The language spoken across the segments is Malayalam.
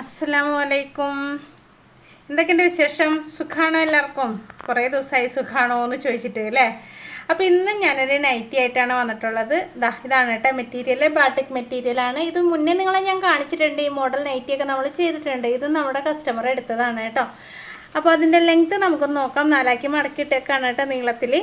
അസ്സലാമു അലൈക്കും എന്തൊക്കെയുണ്ട് വിശേഷം? സുഖാണോ എല്ലാവർക്കും? കുറേ ദിവസമായി സുഖാണോ എന്ന് ചോദിച്ചിട്ട് അല്ലേ? അപ്പോൾ ഇന്ന് ഞാനൊരു നൈറ്റി ആയിട്ടാണ് വന്നിട്ടുള്ളത്. ദാ ഇതാണ് കേട്ടോ മെറ്റീരിയൽ ബാട്ടിക് മെറ്റീരിയലാണ് ഇത് മുന്നേ നിങ്ങളെ ഞാൻ കാണിച്ചിട്ടുണ്ട്. ഈ മോഡൽ നൈറ്റിയൊക്കെ നമ്മൾ ചെയ്തിട്ടുണ്ട്. ഇത് നമ്മുടെ കസ്റ്റമർ എടുത്തതാണ് കേട്ടോ അപ്പോൾ അതിന്റെ ലെങ്ത്ത് നമുക്കൊന്ന് നോക്കാം. നാലാക്കി മടക്കിയിട്ടേക്കാണ് കേട്ടോ നീളത്തിൽ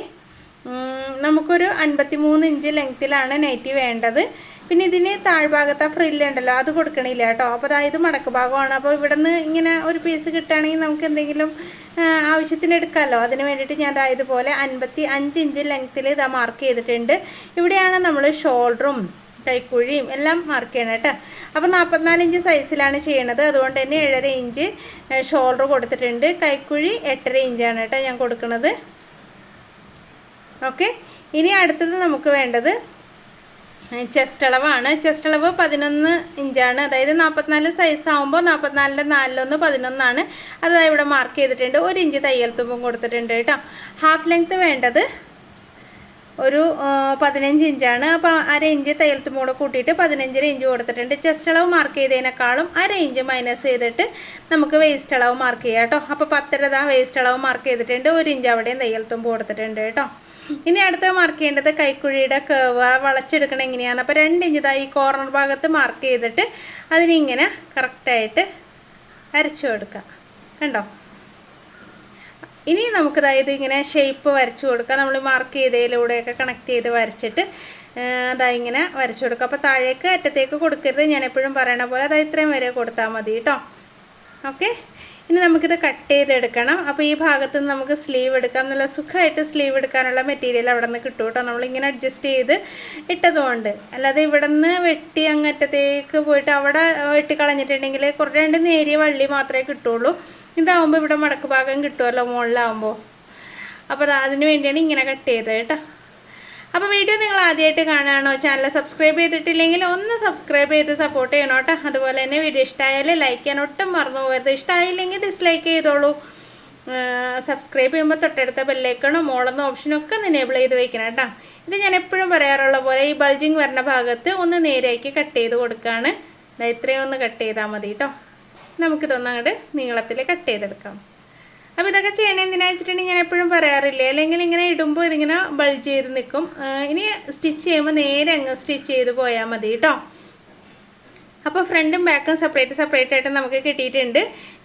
നമുക്കൊരു അൻപത്തി മൂന്ന് ഇഞ്ച് ലെങ്ത്തിലാണ് നൈറ്റി വേണ്ടത്. പിന്നെ ഇതിന് താഴ്ഭാഗത്ത് ആ ഫ്രില്ല് ഉണ്ടല്ലോ അത് കൊടുക്കണില്ല കേട്ടോ. അപ്പോൾ അതായത് മടക്ക് ഭാഗമാണ്. അപ്പോൾ ഇവിടെ നിന്ന് ഇങ്ങനെ ഒരു പീസ് കിട്ടുകയാണെങ്കിൽ നമുക്ക് എന്തെങ്കിലും ആവശ്യത്തിന് എടുക്കാമല്ലോ. അതിന് വേണ്ടിയിട്ട് ഞാൻ അതായത് പോലെ അൻപത്തി അഞ്ച് ഇഞ്ച് ലെങ്ത്തിൽ ഇതാ മാർക്ക് ചെയ്തിട്ടുണ്ട്. ഇവിടെയാണ് നമ്മൾ ഷോൾഡറും കൈക്കുഴിയും എല്ലാം മാർക്ക് ചെയ്യണം കേട്ടോ. അപ്പോൾ നാൽപ്പത്തിനാല് ഇഞ്ച് സൈസിലാണ് ചെയ്യണത്. അതുകൊണ്ട് തന്നെ ഏഴര ഇഞ്ച് ഷോൾഡർ കൊടുത്തിട്ടുണ്ട്. കൈക്കുഴി എട്ടര ഇഞ്ചാണ് കേട്ടോ ഞാൻ കൊടുക്കുന്നത് ഓക്കെ ഇനി അടുത്തത് നമുക്ക് വേണ്ടത് ചെസ്റ്റ് അളവാണ്. ചെസ്റ്റ് അളവ് പതിനൊന്ന് ഇഞ്ചാണ്. അതായത് നാൽപ്പത്തിനാല് സൈസ് ആകുമ്പോൾ നാൽപ്പത്തിനാലിന്റെ നാലിലൊന്ന് പതിനൊന്നാണ്. അത് ഇവിടെ മാർക്ക് ചെയ്തിട്ടുണ്ട്. ഒരു ഇഞ്ച് തയ്യൽ തുമ്പും കൊടുത്തിട്ടുണ്ട് കേട്ടോ. ഹാഫ് ലെങ്ത്ത് വേണ്ടത് ഒരു പതിനഞ്ച് ഇഞ്ചാണ്. അപ്പോൾ അര ഇഞ്ച് തയ്യൽ തുമ്പും കൂടെ കൂട്ടിയിട്ട് പതിനഞ്ചര ഇഞ്ച് കൊടുത്തിട്ടുണ്ട്. ചെസ്റ്റ് അളവ് മാർക്ക് ചെയ്തതിനേക്കാളും അര ഇഞ്ച് മൈനസ് ചെയ്തിട്ട് നമുക്ക് വേസ്റ്റ് അളവ് മാർക്ക് ചെയ്യാം കേട്ടോ. അപ്പോൾ പത്തരതാ വേസ്റ്റ് അളവ് മാർക്ക് ചെയ്തിട്ടുണ്ട്. ഒരു ഇഞ്ച് അവിടെയും തയ്യൽ തുമ്പ് കൊടുത്തിട്ടുണ്ട് കേട്ടോ. ഇനി അടുത്ത മാർക്ക് ചെയ്യേണ്ടത് കൈക്കുഴിയുടെ കേവ് വളച്ചെടുക്കണം എങ്ങനെയാണ്? അപ്പോൾ രണ്ട് ഈ കോർണർ ഭാഗത്ത് മാർക്ക് ചെയ്തിട്ട് അതിനിങ്ങനെ കറക്റ്റായിട്ട് അരച്ചു കൊടുക്കാം. കണ്ടോ? ഇനി നമുക്ക് അതായത് ഇങ്ങനെ ഷേപ്പ് വരച്ചു കൊടുക്കാം. നമ്മൾ മാർക്ക് ചെയ്തതിലൂടെയൊക്കെ കണക്ട് ചെയ്ത് വരച്ചിട്ട് അതായത് അതാ ഇങ്ങനെ വരച്ചു കൊടുക്കുക അപ്പോൾ താഴേക്ക് അറ്റത്തേക്ക് കൊടുക്കരുത്. ഞാൻ എപ്പോഴും പറയണ പോലെ അതായത് ഇത്രയും വരെ കൊടുത്താൽ മതി കേട്ടോ ഓക്കെ? ഇനി നമുക്കിത് കട്ട് ചെയ്തെടുക്കണം. അപ്പോൾ ഈ ഭാഗത്ത് നിന്ന് നമുക്ക് സ്ലീവ് എടുക്കാം. നല്ല സുഖമായിട്ട് സ്ലീവ് എടുക്കാനുള്ള മെറ്റീരിയൽ അവിടെ നിന്ന് കിട്ടും കേട്ടോ. നമ്മളിങ്ങനെ അഡ്ജസ്റ്റ് ചെയ്ത് ഇട്ടതുകൊണ്ട്. അല്ലാതെ ഇവിടെ നിന്ന് വെട്ടി അങ്ങറ്റത്തേക്ക് പോയിട്ട് അവിടെ വെട്ടി കളഞ്ഞിട്ടുണ്ടെങ്കിൽ കുറേ രണ്ട് നേരിയ വള്ളി മാത്രമേ കിട്ടുള്ളൂ. ഇതാവുമ്പോൾ ഇവിടെ മടക്ക് ഭാഗം കിട്ടുമല്ലോ മുകളിലാവുമ്പോൾ അപ്പോൾ അത് അതിന് വേണ്ടിയാണ് ഇങ്ങനെ കട്ട് ചെയ്തത് കേട്ടോ. അപ്പോൾ വീഡിയോ നിങ്ങൾ ആദ്യമായിട്ട് കാണുകയാണോ? ചാനൽ സബ്സ്ക്രൈബ് ചെയ്തിട്ടില്ലെങ്കിൽ ഒന്ന് സബ്സ്ക്രൈബ് ചെയ്ത് സപ്പോർട്ട് ചെയ്യണം കേട്ടോ. അതുപോലെ തന്നെ വീഡിയോ ഇഷ്ടമായാൽ ലൈക്ക് ചെയ്യാൻ ഒട്ടും മറന്നു പോകരുത്. ഇഷ്ടമായില്ലെങ്കിൽ ഡിസ്ലൈക്ക് ചെയ്തോളൂ. സബ്സ്ക്രൈബ് ചെയ്യുമ്പോൾ തൊട്ടടുത്ത ബെല്ലൈക്കണോ മോളെന്ന ഓപ്ഷനൊക്കെ ഒന്ന് എനേബിൾ ചെയ്ത് വെക്കണം കേട്ടോ. ഇത് ഞാൻ എപ്പോഴും പറയാറുള്ള പോലെ ഈ ബൾജിങ് വരുന്ന ഭാഗത്ത് ഒന്ന് നേരെയാക്കി കട്ട് ചെയ്ത് കൊടുക്കുകയാണ് ഇത്രയും ഒന്ന് കട്ട് ചെയ്താൽ മതി കേട്ടോ. നമുക്കിതൊന്നും അങ്ങോട്ട് നീളത്തിൽ കട്ട് ചെയ്തെടുക്കാം. അപ്പോൾ ഇതൊക്കെ ചെയ്യണേ എന്തിനാ വെച്ചിട്ടുണ്ടെങ്കിൽ ഞാൻ എപ്പോഴും പറയാറില്ലേ? അല്ലെങ്കിൽ ഇങ്ങനെ ഇടുമ്പോൾ ഇതിങ്ങനെ ബൾജ് ചെയ്ത് നിൽക്കും. ഇനി സ്റ്റിച്ച് ചെയ്യുമ്പോൾ നേരെ അങ്ങ് സ്റ്റിച്ച് ചെയ്ത് പോയാൽ മതി കേട്ടോ അപ്പോൾ ഫ്രണ്ടും ബാക്കും സെപ്പറേറ്റ് സെപ്പറേറ്റ് ആയിട്ട് നമുക്ക് കിട്ടിയിട്ടുണ്ട്.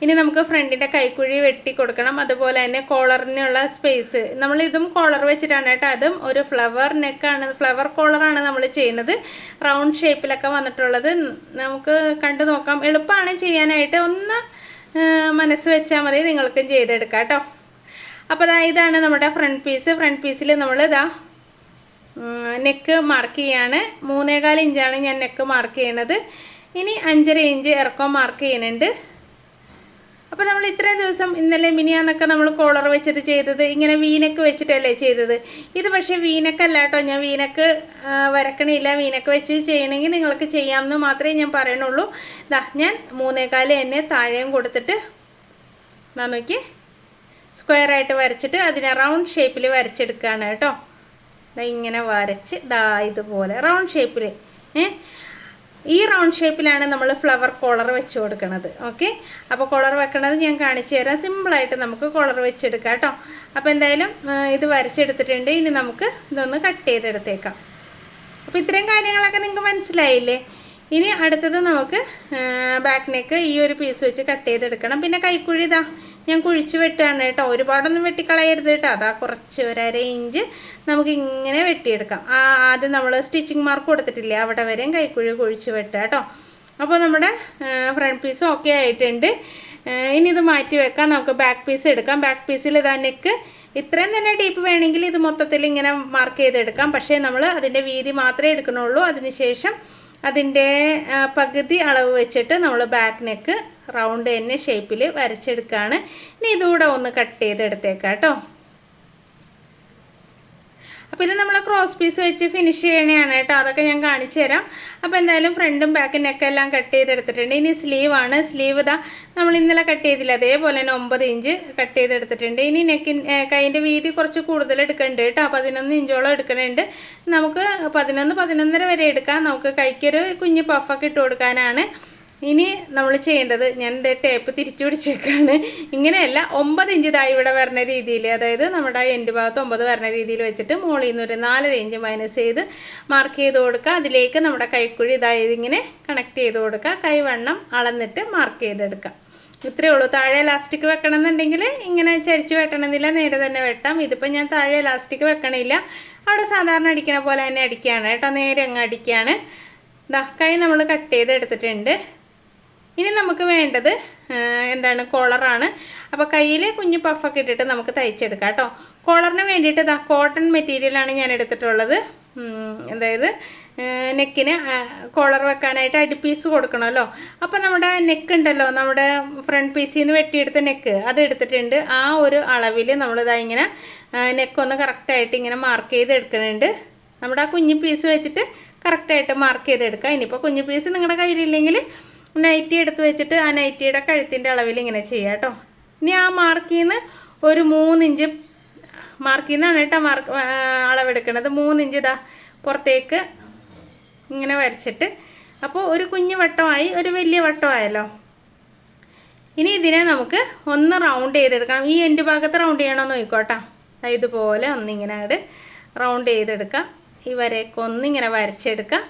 ഇനി നമുക്ക് ഫ്രണ്ടിന്റെ കൈക്കുഴി വെട്ടി കൊടുക്കണം. അതുപോലെ തന്നെ കോളറിനുള്ള സ്പേസ് നമ്മൾ ഇതും കോളർ വെച്ചിട്ടാണ് കേട്ടോ അതും ഒരു ഫ്ലവർ നെക്കാണ് ഫ്ലവർ കോളറാണ് നമ്മൾ ചെയ്യുന്നത്. റൗണ്ട് ഷേപ്പിലൊക്കെ വന്നിട്ടുള്ളത്. നമുക്ക് കണ്ടു നോക്കാം. എളുപ്പമാണ് ചെയ്യാനായിട്ട്. ഒന്ന് മനസ്സ് വെച്ചാൽ മതി നിങ്ങൾക്കും ചെയ്തെടുക്കാം കേട്ടോ. അപ്പോൾ ഇതാ ഇതാണ് നമ്മുടെ ഫ്രണ്ട് പീസ് ഫ്രണ്ട് പീസിൽ നമ്മൾ ഇതാ നെക്ക് മാർക്ക് ചെയ്യാണ്. മൂന്നേകാൽ ഇഞ്ചാണ് ഞാൻ നെക്ക് മാർക്ക് ചെയ്യണത്. ഇനി അഞ്ചര ഇഞ്ച് ഇറക്കം മാർക്ക് ചെയ്യുന്നുണ്ട് അപ്പോൾ നമ്മൾ ഇത്രയും ദിവസം ഇന്നലെ മിനിയാന്നൊക്കെ നമ്മൾ കോളർ വെച്ചത് ചെയ്തത് ഇങ്ങനെ വീനക്ക് വെച്ചിട്ടല്ലേ ചെയ്തത്. ഇത് പക്ഷേ വീനക്കല്ല കേട്ടോ. ഞാൻ വീനക്ക് വരക്കണില്ല. വീനക്ക് വെച്ച് ചെയ്യണമെങ്കിൽ നിങ്ങൾക്ക് ചെയ്യാമെന്ന് മാത്രമേ ഞാൻ പറയണുള്ളൂ. ദാ ഞാൻ മൂന്നേകാൽ എന്നെ താഴെയും കൊടുത്തിട്ട് എന്നാ നോക്കി സ്ക്വയർ ആയിട്ട് വരച്ചിട്ട് അതിനെ റൗണ്ട് ഷേപ്പിൽ വരച്ചെടുക്കുകയാണ് കേട്ടോ. ഇങ്ങനെ വരച്ച് ദാ ഇതുപോലെ റൗണ്ട് ഷേപ്പിൽ ഏ? ഈ റൗണ്ട് ഷേപ്പിലാണ് നമ്മൾ ഫ്ലവർ കോളർ വെച്ച് കൊടുക്കുന്നത് ഓക്കെ അപ്പോൾ കോളർ വെക്കണത് ഞാൻ കാണിച്ചു തരാം. സിമ്പിളായിട്ട് നമുക്ക് കോളർ വെച്ചെടുക്കാം കേട്ടോ അപ്പോൾ എന്തായാലും ഇത് വരച്ചെടുത്തിട്ടുണ്ട്. ഇനി നമുക്ക് ഇതൊന്ന് കട്ട് ചെയ്തെടുത്തേക്കാം. അപ്പോൾ ഇത്രയും കാര്യങ്ങളൊക്കെ നിങ്ങൾക്ക് മനസ്സിലായില്ലേ? ഇനി അടുത്തത് നമുക്ക് ബാക്ക് നെക്ക് ഈ ഒരു പീസ് വെച്ച് കട്ട് ചെയ്തെടുക്കണം. പിന്നെ കൈക്കുഴി ഇതാ. ഞാൻ കുഴിച്ച് വെട്ടുകയാണ് കേട്ടോ. ഒരുപാടൊന്നും വെട്ടിക്കളയരുത് കേട്ടോ. അതാ കുറച്ച് ഒരു അര ഇഞ്ച് നമുക്ക് ഇങ്ങനെ വെട്ടിയെടുക്കാം. ആ ആദ്യം നമ്മൾ സ്റ്റിച്ചിങ് മാർക്ക് കൊടുത്തിട്ടില്ലേ? അവിടെ വരെയും കൈക്കുഴി കുഴിച്ച് വെട്ടുക കേട്ടോ. അപ്പോൾ നമ്മുടെ ഫ്രണ്ട് പീസ് ഓക്കെ ആയിട്ടുണ്ട്. ഇനി ഇത് മാറ്റി വെക്കാം. നമുക്ക് ബാക്ക് പീസ് എടുക്കാം. ബാക്ക് പീസിൽ ഇതാ നെക്ക് ഇത്രയും തന്നെ ഡീപ്പ് വേണമെങ്കിൽ ഇത് മൊത്തത്തിൽ ഇങ്ങനെ മാർക്ക് ചെയ്തെടുക്കാം. പക്ഷേ നമ്മൾ അതിന്റെ വീതി മാത്രമേ എടുക്കണുള്ളൂ. അതിനുശേഷം അതിന്റെ പകുതി അളവ് വെച്ചിട്ട് നമ്മൾ ബാക്ക് നെക്ക് റൗണ്ട് തന്നെ ഷേപ്പിൽ വരച്ചെടുക്കുകയാണ് ഇനി ഇതുകൂടെ ഒന്ന് കട്ട് ചെയ്തെടുത്തേക്കാം കേട്ടോ അപ്പോൾ ഇത് നമ്മൾ ക്രോസ് പീസ് വെച്ച് ഫിനിഷ് ചെയ്യണതാണ് കേട്ടോ അതൊക്കെ ഞാൻ കാണിച്ചു തരാം. അപ്പോൾ എന്തായാലും ഫ്രണ്ടും ബാക്കും നെക്ക് എല്ലാം കട്ട് ചെയ്തെടുത്തിട്ടുണ്ട്. ഇനി സ്ലീവ് ആണ്. സ്ലീവ് ഇതാ നമ്മൾ ഇന്നലെ കട്ട് ചെയ്തില്ല. അതേപോലെ തന്നെ ഒമ്പത് ഇഞ്ച് കട്ട് ചെയ്തെടുത്തിട്ടുണ്ട്. ഇനി നെക്കിൻ കൈന്റെ വീതി കുറച്ച് കൂടുതൽ എടുക്കുന്നുണ്ട് കേട്ടോ പതിനൊന്ന് ഇഞ്ചോളം എടുക്കണുണ്ട്. നമുക്ക് പതിനൊന്ന് പതിനൊന്നര വരെ എടുക്കാം. നമുക്ക് കൈക്കൊരു കുഞ്ഞ് പഫൊക്കെ ഇട്ട് കൊടുക്കാനാണ്. ഇനി നമ്മൾ ചെയ്യേണ്ടത് ഞാൻ എന്റെ ടേപ്പ് തിരിച്ചു പിടിച്ചേക്കാണ്. ഇങ്ങനെയല്ല ഒമ്പത് ഇഞ്ച് ഇതായി ഇവിടെ വരുന്ന രീതിയിൽ അതായത് നമ്മുടെ എന്റെ ഭാഗത്ത് ഒമ്പത് വരുന്ന രീതിയിൽ വെച്ചിട്ട് മുകളിൽ നിന്ന് ഒരു നാലര ഇഞ്ച് മൈനസ് ചെയ്ത് മാർക്ക് ചെയ്ത് കൊടുക്കുക. അതിലേക്ക് നമ്മുടെ കൈക്കുഴി ഇതായത് ഇങ്ങനെ കണക്ട് ചെയ്ത് കൊടുക്കുക. കൈവണ്ണം അളന്നിട്ട് മാർക്ക് ചെയ്തെടുക്കുക. ഇത്രയേ ഉള്ളൂ. താഴെ ഇലാസ്റ്റിക് വെക്കണം എന്നുണ്ടെങ്കിൽ ഇങ്ങനെ ചരിച്ച് വെട്ടണമെന്നില്ല. നേരെ തന്നെ വെട്ടാം. ഇതിപ്പോൾ ഞാൻ താഴെ ഇലാസ്റ്റിക് വെക്കണില്ല. അവിടെ സാധാരണ അടിക്കണ പോലെ തന്നെ അടിക്കുകയാണ്. കേട്ടോ നേരെ അങ്ങ് അടിക്കുകയാണ്. ദാ കൈ നമ്മൾ കട്ട് ചെയ്ത് എടുത്തിട്ടുണ്ട് ഇനി നമുക്ക് വേണ്ടത് എന്താണ് കോളറാണ് അപ്പോൾ കയ്യിൽ കുഞ്ഞു പഫൊക്കെ ഇട്ടിട്ട് നമുക്ക് തയ്ച്ചെടുക്കാം കേട്ടോ. കോളറിന് വേണ്ടിയിട്ട് ഇതാ കോട്ടൺ മെറ്റീരിയലാണ് ഞാൻ എടുത്തിട്ടുള്ളത്. അതായത് നെക്കിന് കോളർ വെക്കാനായിട്ട് അടിപ്പീസ് കൊടുക്കണമല്ലോ. അപ്പോൾ നമ്മുടെ നെക്ക് ഉണ്ടല്ലോ നമ്മുടെ ഫ്രണ്ട് പീസിൽ നിന്ന് വെട്ടിയെടുത്ത നെക്ക് അത് എടുത്തിട്ടുണ്ട്. ആ ഒരു അളവിൽ നമ്മളിതാ ഇങ്ങനെ നെക്കൊന്ന് കറക്റ്റായിട്ട് ഇങ്ങനെ മാർക്ക് ചെയ്ത് എടുക്കുന്നുണ്ട് നമ്മുടെ ആ കുഞ്ഞു പീസ് വെച്ചിട്ട് കറക്റ്റായിട്ട് മാർക്ക് ചെയ്തെടുക്കുക ഇനിയിപ്പോൾ കുഞ്ഞു പീസ് നിങ്ങളുടെ കയ്യിലില്ലെങ്കിൽ നൈറ്റി എടുത്ത് വെച്ചിട്ട് ആ നൈറ്റിയുടെ കഴുത്തിന്റെ അളവിൽ ഇങ്ങനെ ചെയ്യാം കേട്ടോ. ഇനി ആ മാർക്കിൽ നിന്ന് ഒരു മൂന്നിഞ്ച് മാർക്കിൽ നിന്നാണ് കേട്ടോ മാർക്ക് അളവെടുക്കണത്. മൂന്നിഞ്ച് ഇതാ പുറത്തേക്ക് ഇങ്ങനെ വരച്ചിട്ട്. അപ്പോൾ ഒരു കുഞ്ഞു വട്ടമായി ഒരു വലിയ വട്ടമായല്ലോ. ഇനി ഇതിനെ നമുക്ക് ഒന്ന് റൗണ്ട് ചെയ്തെടുക്കണം. ഈ എന്റെ ഭാഗത്ത് റൗണ്ട് ചെയ്യണമെന്ന് നോക്കിക്കോട്ടോ ദാ ഇതുപോലെ ഒന്നിങ്ങനെ അങ്ങോട്ട് റൗണ്ട് ചെയ്തെടുക്കാം. ഈ വരയൊക്കെ ഒന്നിങ്ങനെ വരച്ചെടുക്കാം.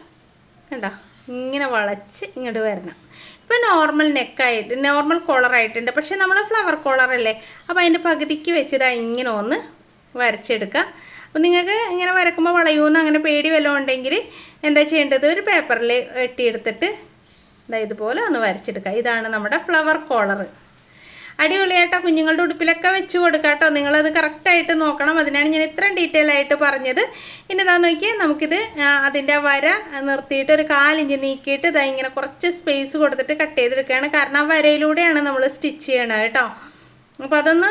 കണ്ടോ? ഇങ്ങനെ വളച്ച് ഇങ്ങോട്ട് വരണം. ഇപ്പം നോർമൽ നെക്കായിട്ട് നോർമൽ കോളറായിട്ടുണ്ട് പക്ഷേ നമ്മൾ ഫ്ലവർ കോളറല്ലേ അപ്പോൾ അതിന്റെ പകുതിക്ക് വെച്ചതാ ഇങ്ങനെ ഒന്ന് വരച്ചെടുക്കുക. അപ്പോൾ നിങ്ങൾക്ക് ഇങ്ങനെ വരക്കുമ്പോൾ വളയൂന്ന് അങ്ങനെ പേടി വല്ലതും ഉണ്ടെങ്കിൽ എന്താ ചെയ്യേണ്ടത്? ഒരു പേപ്പറിൽ വെട്ടിയെടുത്തിട്ട് ഇതാ ഇതുപോലെ ഒന്ന് വരച്ചെടുക്കുക. ഇതാണ് നമ്മുടെ ഫ്ലവർ കോളർ അടിപൊളിയായിട്ടോ കുഞ്ഞുങ്ങളുടെ ഉടുപ്പിലൊക്കെ വെച്ച് കൊടുക്കുക കേട്ടോ നിങ്ങളത് കറക്റ്റായിട്ട് നോക്കണം. അതിനാണ് ഞാൻ ഇത്രയും ഡീറ്റെയിൽ ആയിട്ട് പറഞ്ഞത്. ഇനി ഇതാ നോക്കിയാൽ നമുക്കിത് അതിന്റെ വര നിർത്തിയിട്ട് ഒരു കാലിഞ്ച് നീക്കിയിട്ട് ഇതാ ഇങ്ങനെ കുറച്ച് സ്പേസ് കൊടുത്തിട്ട് കട്ട് ചെയ്തെടുക്കുകയാണ്. കാരണം ആ വരയിലൂടെയാണ് നമ്മൾ സ്റ്റിച്ച് ചെയ്യണത് കേട്ടോ. അപ്പോൾ അതൊന്ന്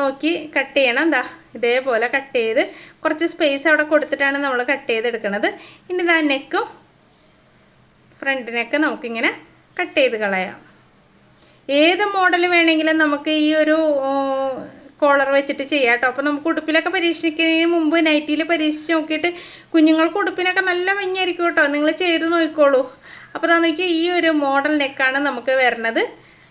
നോക്കി കട്ട് ചെയ്യണം. എന്താ ഇതേപോലെ കട്ട് ചെയ്ത് കുറച്ച് സ്പേസ് അവിടെ കൊടുത്തിട്ടാണ് നമ്മൾ കട്ട് ചെയ്തെടുക്കണത്. ഇനി ഇതാ നെക്കും ഫ്രണ്ടിനൊക്കെ നമുക്കിങ്ങനെ കട്ട് ചെയ്ത് കളയാം. ഏത് മോഡൽ വേണമെങ്കിലും നമുക്ക് ഈ ഒരു കോളർ വെച്ചിട്ട് ചെയ്യാം കേട്ടോ അപ്പോൾ നമുക്ക് ഉടുപ്പിലൊക്കെ പരീക്ഷിക്കുന്നതിന് മുമ്പ് നൈറ്റിയിൽ പരീക്ഷിച്ച് നോക്കിയിട്ട് കുഞ്ഞുങ്ങൾക്ക് ഉടുപ്പിനൊക്കെ നല്ല ഭംഗിയായിരിക്കും കേട്ടോ. നിങ്ങൾ ചെയ്ത് നോക്കിക്കോളൂ. അപ്പോൾ അതാ നോക്കിയാൽ ഈ ഒരു മോഡൽ നെക്കാണ് നമുക്ക് വരുന്നത്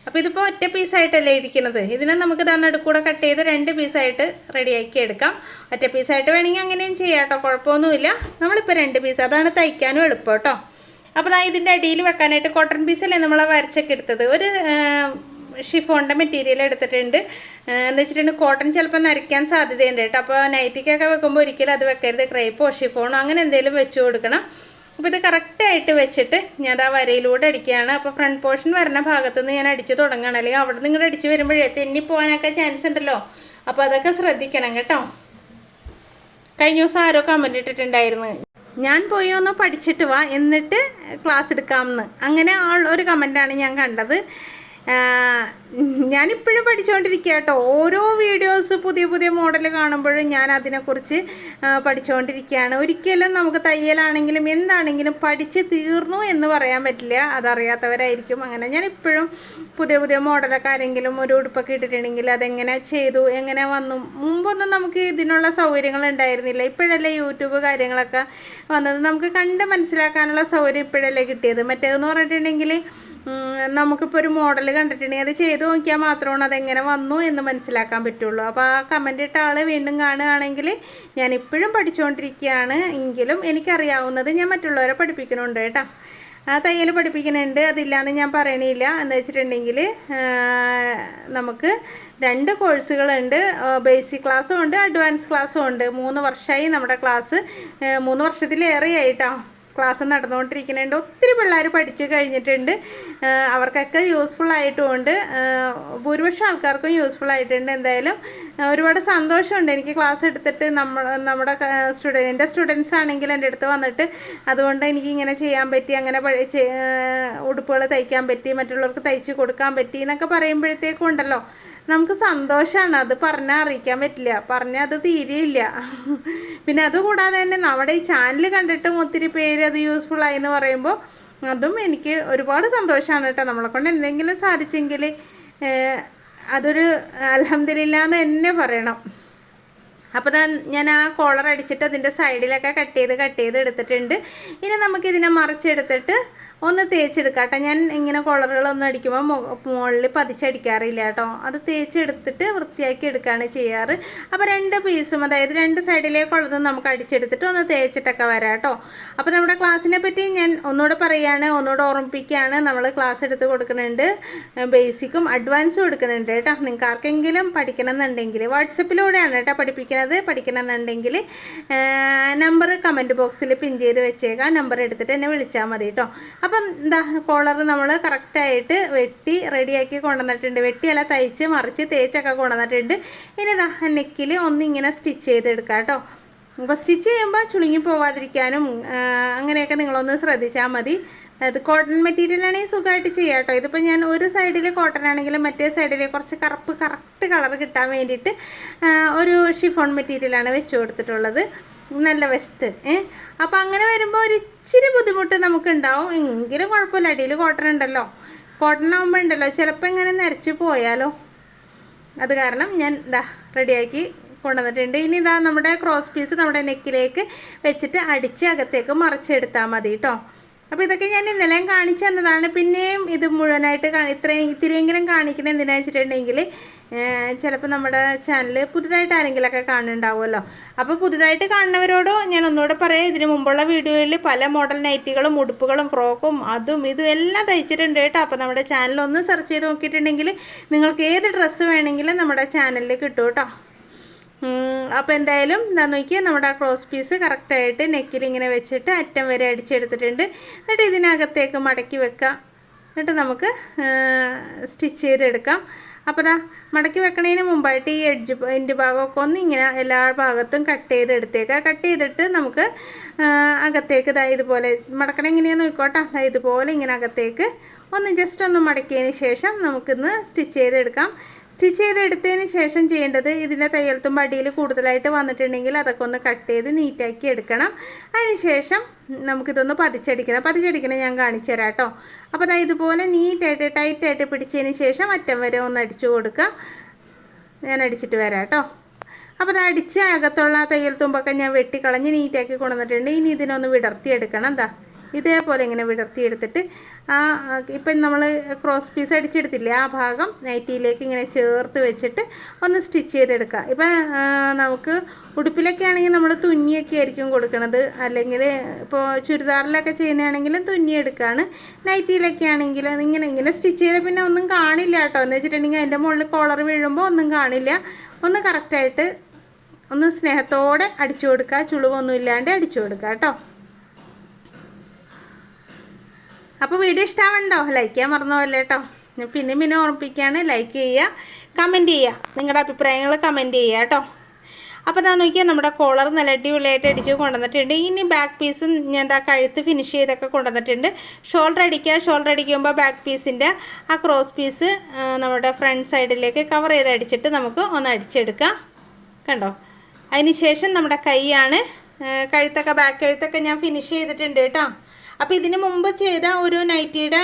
അപ്പോൾ ഇതിപ്പോൾ ഒറ്റ പീസായിട്ടല്ലേ ഇരിക്കുന്നത്. ഇതിനെ നമുക്ക് ഇതാ നടുക്കൂടെ കട്ട് ചെയ്ത് രണ്ട് പീസായിട്ട് റെഡിയാക്കി എടുക്കാം. ഒറ്റ പീസായിട്ട് വേണമെങ്കിൽ അങ്ങനെയും ചെയ്യാം കേട്ടോ. കുഴപ്പമൊന്നുമില്ല. നമ്മളിപ്പോൾ രണ്ട് പീസ് അതാണ് തയ്ക്കാനും എളുപ്പം കേട്ടോ. അപ്പോൾ ഞാൻ ഇതിന്റെ അടിയിൽ വെക്കാനായിട്ട് കോട്ടൺ പീസല്ലേ നമ്മൾ വരച്ചൊക്കെ എടുത്തത്. ഒരു ഷിഫോണിന്റെ മെറ്റീരിയൽ എടുത്തിട്ടുണ്ട്. എന്ന് വെച്ചിട്ടുണ്ടെങ്കിൽ കോട്ടൺ ചിലപ്പോൾ നരയ്ക്കാൻ സാധ്യതയുണ്ട് കേട്ടോ. അപ്പോൾ നൈറ്റിക്കൊക്കെ വെക്കുമ്പോൾ ഒരിക്കലും അത് വെക്കരുത്. ക്രൈപ്പോ ഷിഫോണോ അങ്ങനെ എന്തെങ്കിലും വെച്ച് കൊടുക്കണം. അപ്പോൾ ഇത് കറക്റ്റായിട്ട് വെച്ചിട്ട് ഞാൻ ആ വരയിലൂടെ അടിക്കുകയാണ്. അപ്പോൾ ഫ്രണ്ട് പോർഷൻ വരുന്ന ഭാഗത്ത് നിന്ന് ഞാൻ അടിച്ചു തുടങ്ങണം അല്ലെങ്കിൽ അവിടെ നിന്ന് ഇങ്ങോട്ട് അടിച്ചു വരുമ്പോഴേ തെന്നി പോകാനൊക്കെ ചാൻസ് ഉണ്ടല്ലോ. അപ്പോൾ അതൊക്കെ ശ്രദ്ധിക്കണം കേട്ടോ. കഴിഞ്ഞ ദിവസം ആരോ കമന്റ് ഇട്ടിട്ടുണ്ടായിരുന്നു. ഞാൻ പോയി ഒന്ന് പഠിച്ചിട്ട് വാ എന്നിട്ട് ക്ലാസ് എടുക്കാമെന്ന്. അങ്ങനെ ഒരു കമന്റാണ് ഞാൻ കണ്ടത്. ഞാനിപ്പോഴും പഠിച്ചുകൊണ്ടിരിക്കുക കേട്ടോ ഓരോ വീഡിയോസ് പുതിയ പുതിയ മോഡൽ കാണുമ്പോഴും ഞാൻ അതിനെക്കുറിച്ച് പഠിച്ചുകൊണ്ടിരിക്കുകയാണ് ഒരിക്കലും നമുക്ക് തയ്യലാണെങ്കിലും എന്താണെങ്കിലും പഠിച്ച് തീർന്നു എന്ന് പറയാൻ പറ്റില്ല. അതറിയാത്തവരായിരിക്കും അങ്ങനെ. ഞാൻ ഇപ്പോഴും പുതിയ പുതിയ മോഡലൊക്കെ ആരെങ്കിലും ഒരു ഉടുപ്പൊക്കെ ഇട്ടിട്ടുണ്ടെങ്കിൽ അതെങ്ങനെ ചെയ്തു എങ്ങനെ വന്നു? മുമ്പൊന്നും നമുക്ക് ഇതിനുള്ള സൗകര്യങ്ങൾ ഉണ്ടായിരുന്നില്ല. ഇപ്പോഴല്ലേ യൂട്യൂബ് കാര്യങ്ങളൊക്കെ വന്നത്. നമുക്ക് കണ്ട് മനസ്സിലാക്കാനുള്ള സൗകര്യം ഇപ്പോഴല്ലേ കിട്ടിയത്. മറ്റേതെന്ന് പറഞ്ഞിട്ടുണ്ടെങ്കിൽ നമുക്കിപ്പോൾ ഒരു മോഡൽ കണ്ടിട്ടുണ്ടെങ്കിൽ അത് ചെയ്ത് നോക്കിയാൽ മാത്രമാണ് അതെങ്ങനെ വന്നു എന്ന് മനസ്സിലാക്കാൻ പറ്റുള്ളൂ. അപ്പോൾ ആ കമന്റ് ഇട്ട ആൾ വീണ്ടും കാണുകയാണെങ്കിൽ ഞാൻ ഇപ്പോഴും പഠിച്ചുകൊണ്ടിരിക്കുകയാണ്. എങ്കിലും എനിക്കറിയാവുന്നത് ഞാൻ മറ്റുള്ളവരെ പഠിപ്പിക്കുന്നുണ്ട് കേട്ടോ. ആ തയ്യൽ പഠിപ്പിക്കുന്നുണ്ട്. അതില്ലാന്ന് ഞാൻ പറയണില്ല. എന്ന് വെച്ചിട്ടുണ്ടെങ്കിൽ നമുക്ക് രണ്ട് കോഴ്സുകളുണ്ട്. ബേസിക് ക്ലാസ്സും ഉണ്ട് അഡ്വാൻസ് ക്ലാസ്സും ഉണ്ട്. മൂന്ന് വർഷമായി നമ്മുടെ ക്ലാസ് മൂന്ന് വർഷത്തിലേറെയായിട്ടോ. ക്ലാസ് നടന്നുകൊണ്ടിരിക്കുന്നുണ്ട്. ഒത്തിരി പിള്ളേർ പഠിച്ചു കഴിഞ്ഞിട്ടുണ്ട്. അവർക്കൊക്കെ യൂസ്ഫുൾ ആയിട്ടുമുണ്ട് ഭൂരിപക്ഷം ആൾക്കാർക്കും യൂസ്ഫുൾ ആയിട്ടുണ്ട്. എന്തായാലും ഒരുപാട് സന്തോഷമുണ്ട്. എനിക്ക് ക്ലാസ് എടുത്തിട്ട് നമ്മൾ നമ്മുടെ സ്റ്റുഡൻ എന്റെ സ്റ്റുഡൻസ് ആണെങ്കിൽ എന്റെ അടുത്ത് വന്നിട്ട് അതുകൊണ്ട് എനിക്ക് ഇങ്ങനെ ചെയ്യാൻ പറ്റി അങ്ങനെ ഉടുപ്പുകൾ തയ്ക്കാൻ പറ്റി മറ്റുള്ളവർക്ക് തയ്ച്ച് കൊടുക്കാൻ പറ്റി എന്നൊക്കെ പറയുമ്പോഴത്തേക്കും ഉണ്ടല്ലോ. നമുക്ക് സന്തോഷമാണ് അത് പറഞ്ഞാൽ അറിയിക്കാൻ പറ്റില്ല. പറഞ്ഞാൽ അത് തീരെയില്ല. പിന്നെ അതുകൂടാതെ തന്നെ നമ്മുടെ ഈ ചാനൽ കണ്ടിട്ടും ഒത്തിരി പേര് അത് യൂസ്ഫുൾ ആയി എന്ന് പറയുമ്പോൾ അതും എനിക്ക് ഒരുപാട് സന്തോഷമാണ് കേട്ടോ. നമ്മളെ കൊണ്ട് എന്തെങ്കിലും സാധിച്ചെങ്കിൽ അതൊരു അലഹമില്ല എന്ന് തന്നെ പറയണം. അപ്പോൾ ഞാൻ ആ കോളർ അടിച്ചിട്ട് അതിന്റെ സൈഡിലൊക്കെ കട്ട് ചെയ്ത് കട്ട് ചെയ്ത് എടുത്തിട്ടുണ്ട്. ഇനി നമുക്കിതിനെ മറിച്ചെടുത്തിട്ട് ഒന്ന് തേച്ചെടുക്കാം ഞാൻ ഇങ്ങനെ കോളറുകളൊന്നും അടിക്കുമ്പോൾ മുകളിൽ പതിച്ചടിക്കാറില്ല കേട്ടോ. അത് തേച്ചെടുത്തിട്ട് വൃത്തിയാക്കി എടുക്കുകയാണ് ചെയ്യാറ്. അപ്പോൾ രണ്ട് പീസും അതായത് രണ്ട് സൈഡിലെ കൊള്ളതും നമുക്ക് അടിച്ചെടുത്തിട്ട് ഒന്ന് തേച്ചിട്ടൊക്കെ വരാം കേട്ടോ. അപ്പോൾ നമ്മുടെ ക്ലാസ്സിനെ പറ്റി ഞാൻ ഒന്നുകൂടെ പറയുകയാണ് ഒന്നുകൂടെ ഓർമ്മിപ്പിക്കുകയാണ് നമ്മൾ ക്ലാസ് എടുത്ത് കൊടുക്കുന്നുണ്ട്. ബേസിക്കും അഡ്വാൻസും കൊടുക്കുന്നുണ്ട് കേട്ടോ. നിങ്ങൾക്ക് ആർക്കെങ്കിലും പഠിക്കണം എന്നുണ്ടെങ്കിൽ വാട്സപ്പിലൂടെയാണ് കേട്ടോ പഠിപ്പിക്കുന്നത്. പഠിക്കണം എന്നുണ്ടെങ്കിൽ നമ്പർ കമന്റ് ബോക്സിൽ പിൻ ചെയ്ത് വെച്ചേക്കാം. നമ്പർ എടുത്തിട്ട് എന്നെ വിളിച്ചാൽ മതി കേട്ടോ. അപ്പം എന്താ കോളർ നമ്മൾ കറക്റ്റായിട്ട് വെട്ടി റെഡിയാക്കി കൊണ്ടുവന്നിട്ടുണ്ട്. വെട്ടിയല്ല തയ്ച്ച് മറിച്ച് തേച്ചൊക്കെ കൊണ്ടുവന്നിട്ടുണ്ട്. ഇനി ദാ നെക്കിൽ ഒന്നിങ്ങനെ സ്റ്റിച്ച് ചെയ്തെടുക്കാം കേട്ടോ. അപ്പോൾ സ്റ്റിച്ച് ചെയ്യുമ്പോൾ ചുളുങ്ങി പോവാതിരിക്കാനും അങ്ങനെയൊക്കെ നിങ്ങളൊന്ന് ശ്രദ്ധിച്ചാൽ മതി. അത് കോട്ടൺ മെറ്റീരിയൽ ആണെങ്കിൽ സുഖമായിട്ട് ചെയ്യാം കേട്ടോ. ഇതിപ്പോൾ ഞാൻ ഒരു സൈഡിൽ കോട്ടൺ ആണെങ്കിലും മറ്റേ സൈഡിൽ കുറച്ച് കറുപ്പ് കറക്റ്റ് കളർ കിട്ടാൻ വേണ്ടിയിട്ട് ഒരു ഷിഫോൺ മെറ്റീരിയലാണ് വെച്ച് കൊടുത്തിട്ടുള്ളത്. നല്ല വശത്ത് ഏ? അപ്പോൾ അങ്ങനെ വരുമ്പോൾ ഒരു ഇച്ചിരി ബുദ്ധിമുട്ട് നമുക്കുണ്ടാവും. എങ്കിലും കുഴപ്പമില്ല. അടിയിൽ കോട്ടൺ ഉണ്ടല്ലോ. കോട്ടൺ ആകുമ്പോൾ ഉണ്ടല്ലോ. ചിലപ്പോൾ ഇങ്ങനെ നിരച്ച് പോയാലോ? അത് കാരണം ഞാൻ ഇതാ റെഡിയാക്കി കൊണ്ടുവന്നിട്ടുണ്ട്. ഇനി ഇതാ നമ്മുടെ ക്രോസ് പീസ് നമ്മുടെ നെക്കിലേക്ക് വെച്ചിട്ട് അടിച്ച് അകത്തേക്ക് മറിച്ചെടുത്താൽ മതി കേട്ടോ അപ്പോൾ ഇതൊക്കെ ഞാൻ ഇന്നലെയും കാണിച്ചു തന്നതാണ്. പിന്നെയും ഇത് മുഴുവനായിട്ട് ഇത്രയും ഇത്തിരിയെങ്കിലും കാണിക്കുന്നത് എന്തിനാ വെച്ചിട്ടുണ്ടെങ്കിൽ ചിലപ്പോൾ നമ്മുടെ ചാനൽ പുതുതായിട്ട് ആരെങ്കിലുമൊക്കെ കാണുന്നുണ്ടാവുമല്ലോ. അപ്പോൾ പുതുതായിട്ട് കാണുന്നവരോട് ഞാൻ ഒന്നുകൂടെ പറയാം. ഇതിന് മുമ്പുള്ള വീഡിയോയിൽ പല മോഡൽ നൈറ്റികളും ഉടുപ്പുകളും ഫ്രോക്കും അതും ഇതും എല്ലാം തയ്ച്ചിട്ടുണ്ട് കേട്ടോ. അപ്പോൾ നമ്മുടെ ചാനൽ ഒന്ന് സെർച്ച് ചെയ്ത് നോക്കിയിട്ടുണ്ടെങ്കിൽ നിങ്ങൾക്ക് ഏത് ഡ്രസ്സ് വേണമെങ്കിലും നമ്മുടെ ചാനലിൽ കിട്ടും കേട്ടോ. അപ്പോൾ എന്തായാലും എന്താ നോക്കിയാൽ നമ്മുടെ ആ ക്രോസ് പീസ് കറക്റ്റായിട്ട് നെക്കിൽ ഇങ്ങനെ വെച്ചിട്ട് അറ്റം വരെ അടിച്ചെടുത്തിട്ടുണ്ട്. എന്നിട്ട് ഇതിനകത്തേക്ക് മടക്കി വെക്കാം. എന്നിട്ട് നമുക്ക് സ്റ്റിച്ച് ചെയ്തെടുക്കാം. അപ്പോൾ ദാ മടക്കി വെക്കണതിന് മുമ്പായിട്ട് ഈ എഡ്ജ് എന്റെ ഭാഗമൊക്കെ ഒന്ന് ഇങ്ങനെ എല്ലാ ഭാഗത്തും കട്ട് ചെയ്തെടുത്തേക്കാം. കട്ട് ചെയ്തിട്ട് നമുക്ക് അകത്തേക്ക് ദാ ഇതുപോലെ മടക്കണം എങ്ങനെയാണെന്ന് നോക്കോട്ടെ അതാ ഇതുപോലെ ഇങ്ങനെ അകത്തേക്ക് ഒന്ന് ജസ്റ്റ് ഒന്ന് മടക്കിയതിന് ശേഷം നമുക്കിന്ന് സ്റ്റിച്ച് ചെയ്തെടുക്കാം. സ്റ്റിച്ച് ചെയ്തെടുത്തതിന് ശേഷം ചെയ്യേണ്ടത് ഇതിന്റെ തയ്യൽത്തും അടിയിൽ കൂടുതലായിട്ട് വന്നിട്ടുണ്ടെങ്കിൽ അതൊക്കെ ഒന്ന് കട്ട് ചെയ്ത് നീറ്റാക്കി എടുക്കണം. അതിനുശേഷം നമുക്കിതൊന്ന് പതിച്ചടിക്കണം. പതിച്ചടിക്കണം ഞാൻ കാണിച്ചു തരാം കേട്ടോ. അപ്പോൾ അതായത് ഇതുപോലെ നീറ്റായിട്ട് ടൈറ്റായിട്ട് പിടിച്ചതിന് ശേഷം അറ്റം വരെ ഒന്ന് അടിച്ചു കൊടുക്കുക ഞാൻ അടിച്ചിട്ട് വരാം കേട്ടോ. അപ്പോൾ അത് അടിച്ച് അകത്തുള്ള തയ്യൽ തുമ്പൊക്കെ ഞാൻ വെട്ടിക്കളഞ്ഞ് നീറ്റാക്കി കൊണ്ടുവന്നിട്ടുണ്ട്. ഇനി ഇതിനൊന്ന് വിടർത്തിയെടുക്കണം എന്താ ഇതേപോലെ ഇങ്ങനെ വിടർത്തിയെടുത്തിട്ട് ആ ഇപ്പം നമ്മൾ ക്രോസ് പീസ് അടിച്ചെടുത്തില്ലേ ആ ഭാഗം നൈറ്റിയിലേക്ക് ഇങ്ങനെ ചേർത്ത് വെച്ചിട്ട് ഒന്ന് സ്റ്റിച്ച് ചെയ്തെടുക്കുക. ഇപ്പം നമുക്ക് ഉടുപ്പിലൊക്കെ ആണെങ്കിൽ നമ്മൾ തുന്നിയൊക്കെ ആയിരിക്കും കൊടുക്കണത്. അല്ലെങ്കിൽ ഇപ്പോൾ ചുരിദാറിലൊക്കെ ചെയ്യണമെങ്കിലും തുന്നിയെടുക്കുകയാണ് നൈറ്റിയിലൊക്കെ ആണെങ്കിൽ ഇങ്ങനെ ഇങ്ങനെ സ്റ്റിച്ച് ചെയ്ത് പിന്നെ ഒന്നും കാണില്ല കേട്ടോ. എന്ന് വെച്ചിട്ടുണ്ടെങ്കിൽ അതിന്റെ മുകളിൽ കോളർ വീഴുമ്പോൾ ഒന്നും കാണില്ല. ഒന്ന് കറക്റ്റായിട്ട് ഒന്ന് സ്നേഹത്തോടെ അടിച്ചു കൊടുക്കുക. ചുളിവൊന്നും ഇല്ലാണ്ട് അടിച്ചു കൊടുക്കുക കേട്ടോ. അപ്പോൾ വീഡിയോ ഇഷ്ടമാവുണ്ടോ ലൈക്ക് ചെയ്യാൻ മറന്നു പോലെ കേട്ടോ പിന്നെ പിന്നെ ഓർമ്മിപ്പിക്കുകയാണ്. ലൈക്ക് ചെയ്യുക കമന്റ് ചെയ്യുക. നിങ്ങളുടെ അഭിപ്രായങ്ങൾ കമന്റ് ചെയ്യുക കേട്ടോ അപ്പോൾ ഞാൻ നോക്കിയാൽ നമ്മുടെ കോളർ നല്ല അടിപൊളിയായിട്ട് അടിച്ച് കൊണ്ടുവന്നിട്ടുണ്ട്. ഇനി ബാക്ക് പീസ് ഞാൻ എന്താ കഴുത്ത് ഫിനിഷ് ചെയ്തൊക്കെ കൊണ്ടുവന്നിട്ടുണ്ട്. ഷോൾഡർ അടിക്കുക ഷോൾഡർ അടിക്കുമ്പോൾ ബാക്ക് പീസിന്റെ ആ ക്രോസ് പീസ് നമ്മുടെ ഫ്രണ്ട് സൈഡിലേക്ക് കവർ ചെയ്ത് അടിച്ചിട്ട് നമുക്ക് ഒന്ന് അടിച്ചെടുക്കാം. കണ്ടോ? അതിന് ശേഷം നമ്മുടെ കൈയാണ് കഴുത്തൊക്കെ ബാക്ക് കഴുത്തൊക്കെ ഞാൻ ഫിനിഷ് ചെയ്തിട്ടുണ്ട് കേട്ടോ അപ്പോൾ ഇതിന് മുമ്പ് ചെയ്ത ഒരു നൈറ്റിയുടെ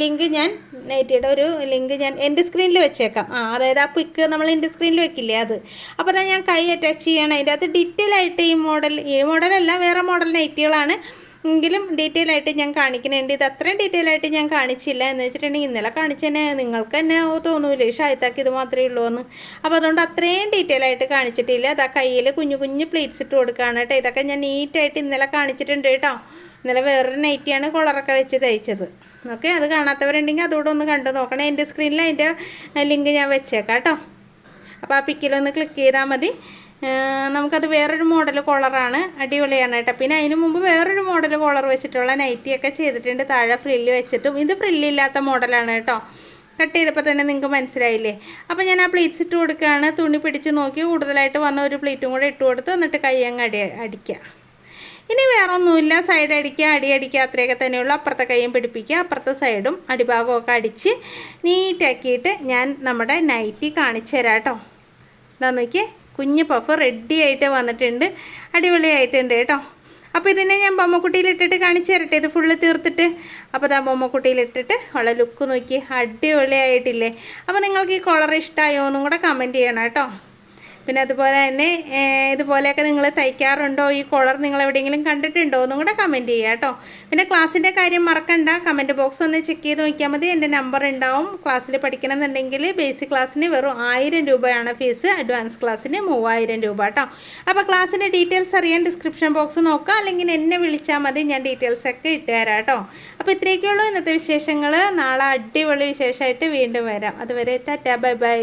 ലിങ്ക് ഞാൻ നൈറ്റിയുടെ ഒരു ലിങ്ക് ഞാൻ എന്റെ സ്ക്രീനിൽ വെച്ചേക്കാം. ആ അതായത് ആ പിക്ക് നമ്മൾ എന്റെ സ്ക്രീനിൽ വെക്കില്ലേ അത്. അപ്പോൾ ഞാൻ കൈ അറ്റാച്ച് ചെയ്യണം. അതിന്റെ അത് ഡീറ്റെയിൽ ആയിട്ട് ഈ മോഡൽ ഈ മോഡലല്ല വേറെ മോഡൽ നൈറ്റികളാണ്. എങ്കിലും ഡീറ്റെയിൽ ആയിട്ട് ഞാൻ കാണിക്കുന്നുണ്ട്. ഇത് അത്രയും ഡീറ്റെയിൽ ആയിട്ട് ഞാൻ കാണിച്ചില്ല. എന്ന് വെച്ചിട്ടുണ്ടെങ്കിൽ ഇന്നലെ കാണിച്ചതന്നെ നിങ്ങൾക്ക് തന്നെ തോന്നൂലേ? ഷായത്താക്ക് ഇത് മാത്രമേ ഉള്ളൂ എന്ന്. അപ്പോൾ അതുകൊണ്ട് അത്രയും ഡീറ്റെയിൽ ആയിട്ട് കാണിച്ചിട്ടില്ല. അതാ കയ്യിൽ കുഞ്ഞു കുഞ്ഞു പ്ലേറ്റ്സ് ഇട്ട് കൊടുക്കുകയാണ് കേട്ടോ. ഇതൊക്കെ ഞാൻ നീറ്റായിട്ട് ഇന്നലെ കാണിച്ചിട്ടുണ്ട് കേട്ടോ. ഇന്നലെ വേറൊരു നൈറ്റിയാണ് കൊളറൊക്കെ വെച്ച് തയ്ച്ചത്. ഓക്കെ അത് കാണാത്തവരുണ്ടെങ്കിൽ അതുകൂടെ ഒന്ന് കണ്ടു നോക്കണം. എന്റെ സ്ക്രീനിൽ അതിന്റെ ലിങ്ക് ഞാൻ വെച്ചേക്കാം കേട്ടോ. അപ്പോൾ ആ പിക്കിലൊന്ന് ക്ലിക്ക് ചെയ്താൽ മതി. നമുക്കത് വേറൊരു മോഡൽ കോളറാണ് അടിപൊളിയാണ് കേട്ടോ. പിന്നെ അതിന് മുമ്പ് വേറൊരു മോഡൽ കോളർ വെച്ചിട്ടുള്ള നൈറ്റിയൊക്കെ ചെയ്തിട്ടുണ്ട്. താഴെ ഫ്രില്ല് വെച്ചിട്ടും. ഇത് ഫ്രില്ലില്ലാത്ത മോഡലാണ് കേട്ടോ. കട്ട് ചെയ്തപ്പോൾ തന്നെ നിങ്ങൾക്ക് മനസ്സിലായില്ലേ? അപ്പോൾ ഞാൻ ആ പ്ലീറ്റ്സ് ഇട്ട് കൊടുക്കുകയാണ് തുണി പിടിച്ച് നോക്കി കൂടുതലായിട്ട് വന്ന ഒരു പ്ലീറ്റും കൂടെ ഇട്ട് കൊടുത്ത് എന്നിട്ട് കൈ അങ്ങ് അടി അടിക്കുക ഇനി വേറെ ഒന്നുമില്ല സൈഡ് അടിക്കുക അടി അടിക്കുക അത്രയൊക്കെ തന്നെയുള്ളൂ അപ്പുറത്തെ കൈയും പിടിപ്പിക്കുക അപ്പുറത്തെ സൈഡും അടിഭാഗമൊക്കെ അടിച്ച് നീറ്റാക്കിയിട്ട് ഞാൻ നമ്മുടെ നൈറ്റി കാണിച്ചു തരാം കേട്ടോ. എന്താ നോക്കിയേ. കുഞ്ഞ് പഫ് റെഡി ആയിട്ട് വന്നിട്ടുണ്ട്. അടിപൊളിയായിട്ടുണ്ട് കേട്ടോ. അപ്പോൾ ഇതിനെ ഞാൻ ബൊമ്മക്കുട്ടിയിലിട്ടിട്ട് കാണിച്ചു തരട്ടെ. ഇത് ഫുള്ള് തീർത്തിട്ട്. അപ്പോൾ ഇതാ ബൊമ്മക്കുട്ടിയിലിട്ടിട്ട് ഉള്ള ലുക്ക് നോക്കി. അടിപൊളിയായിട്ടില്ലേ? അപ്പോൾ നിങ്ങൾക്ക് ഈ കളർ ഇഷ്ടമായോ എന്നും കൂടെ കമന്റ് ചെയ്യണം കേട്ടോ. പിന്നെ അതുപോലെ തന്നെ ഇതുപോലെയൊക്കെ നിങ്ങൾ തയ്ക്കാറുണ്ടോ? ഈ കോളർ നിങ്ങൾ എവിടെയെങ്കിലും കണ്ടിട്ടുണ്ടോ? എന്നും കൂടെ കമന്റ് ചെയ്യുക കേട്ടോ. പിന്നെ ക്ലാസ്സിന്റെ കാര്യം മറക്കണ്ട. കമന്റ് ബോക്സ് ഒന്ന് ചെക്ക് ചെയ്ത് നോക്കിയാൽ മതി. എന്റെ നമ്പർ ഉണ്ടാവും. ക്ലാസ്സിൽ പഠിക്കണമെന്നുണ്ടെങ്കിൽ ബേസിക് ക്ലാസ്സിന് വെറും ആയിരം രൂപയാണ് ഫീസ് അഡ്വാൻസ് ക്ലാസ്സിന് മൂവായിരം രൂപ കേട്ടോ. അപ്പോൾ ക്ലാസ്സിന്റെ ഡീറ്റെയിൽസ് അറിയാൻ ഡിസ്ക്രിപ്ഷൻ ബോക്സ് നോക്കുക. അല്ലെങ്കിൽ എന്നെ വിളിച്ചാൽ മതി. ഞാൻ ഡീറ്റെയിൽസ് ഒക്കെ ഇട്ട് തരാം കേട്ടോ. അപ്പോൾ ഇത്രയൊക്കെയുള്ളൂ ഇന്നത്തെ വിശേഷങ്ങൾ. നാളെ അടിപൊളി വിശേഷമായിട്ട് വീണ്ടും വരാം. അതുവരെ ടാറ്റാ ബൈ ബൈ.